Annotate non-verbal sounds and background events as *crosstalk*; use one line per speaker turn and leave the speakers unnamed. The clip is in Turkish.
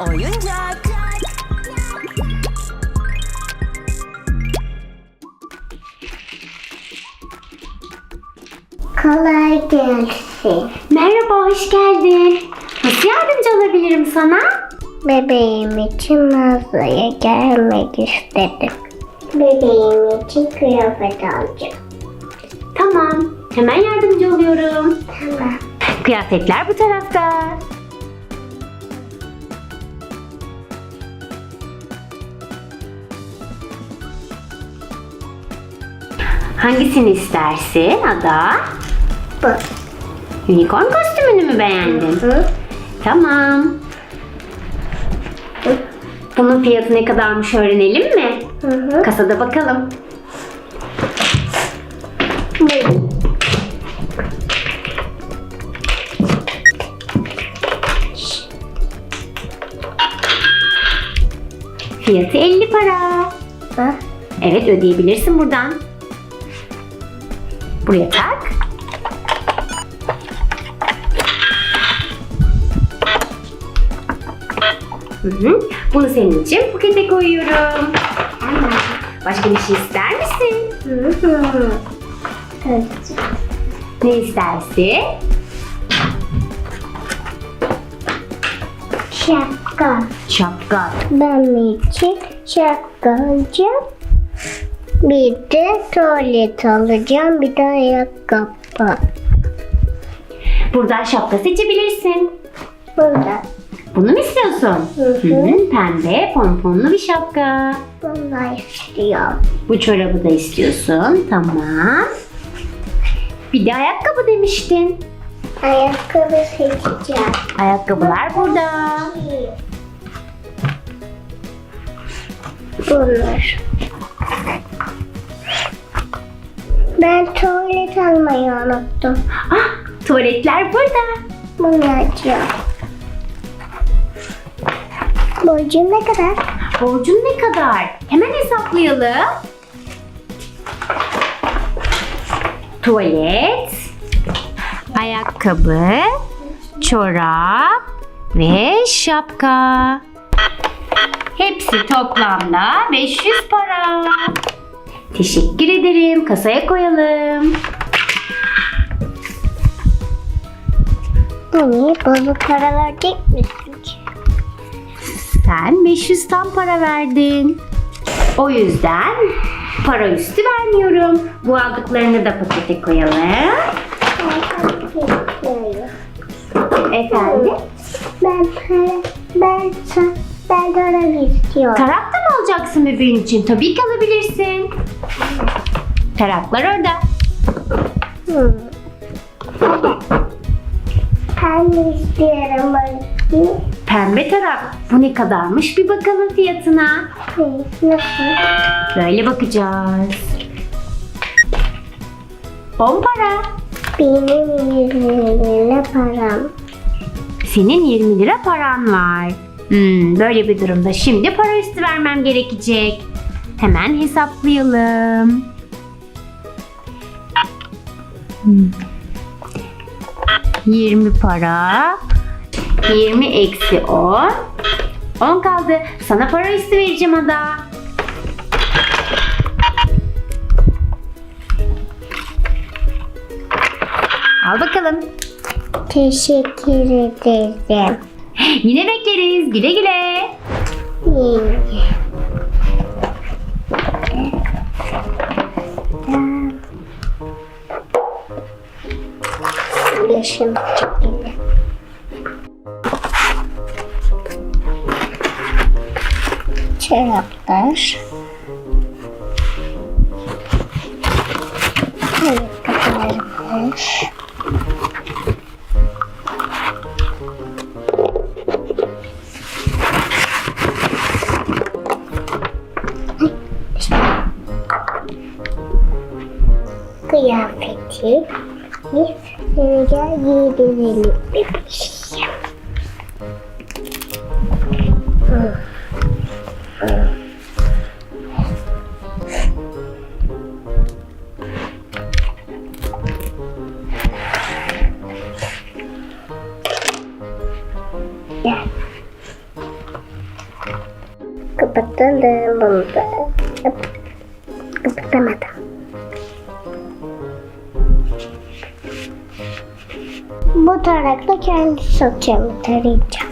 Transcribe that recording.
oyuncak.
Kolay gelsin.
Merhaba, hoş geldin. Nasıl yardımcı olabilirim sana?
Bebeğim için mağazaya gelmek istedim. Bebeğim için kıyafet alacağım.
Tamam, hemen yardımcı oluyorum.
Tamam.
Kıyafetler bu tarafta. Hangisini istersin Ada?
Bu.
Unicorn kostümünü mü beğendin?
Hı?
Tamam. Bunun fiyatı ne kadarmış öğrenelim mi?
Hı hı.
Kasada bakalım.
Bu.
Fiyatı 50 para.
Bu.
Evet ödeyebilirsin buradan. Buraya tak. Hı hı. Bunu senin için pakete koyuyorum. Başka bir şey ister misin?
Hı hı. Evet.
Ne istersin?
Şapka.
Şapka.
Ben için şapka alacağım. Bir de tuvalet alacağım. Bir de ayakkabı.
Buradan şapka seçebilirsin.
Burada.
Bunu mu istiyorsun?
Hı hı.
hı. Pembe pomponlu bir şapka.
Bunu istiyorum.
Bu çorabı da istiyorsun. Tamam. Bir de ayakkabı demiştin.
Ayakkabı seçeceğim.
Ayakkabılar burada.
Bunlar. Ben tuvalet almayı unuttum.
Ah, tuvaletler burada.
Bunu açıyorum. Borcum ne kadar?
Borcun ne kadar? Hemen hesaplayalım. Tuvalet, ayakkabı, çorap ve şapka. Hepsi toplamda 500 para. Teşekkür ederim. Kasaya koyalım.
Niye bozuk para verecek misin ki?
Sen 500 tam para verdin. O yüzden para üstü vermiyorum. Bu aldıklarını da pakete koyalım. Efendim?
Ben para, ben, sa- ben para istiyorum.
Tarak da alacaksın bebeğin için? Tabii ki alabilirsin. Taraklar orada.
Hmm. Ben istiyorum.
Pembe tarak. Bu ne kadarmış? Bir bakalım fiyatına.
Nasıl?
Böyle bakacağız. 10 para.
Benim 20 lira param.
Senin 20 lira paran var. Hmm, böyle bir durumda şimdi para üstü vermem gerekecek. Hemen hesaplayalım. Hmm. 20 para. 20 eksi 10. 10 kaldı. Sana para üstü vereceğim Ada. Al bakalım.
Teşekkür ederim. *gasps*
Yine bekleriz. Güle güle.
İyi. Yaşım çekildi. Çoraplar. Ayakkabılarımız. kıyafeti biz seni giydirelim bebeğim. Hı. Hı. Gel. Kapatalım bunu da. Kap- Bu tarakla kendi saçımı tarayacağım.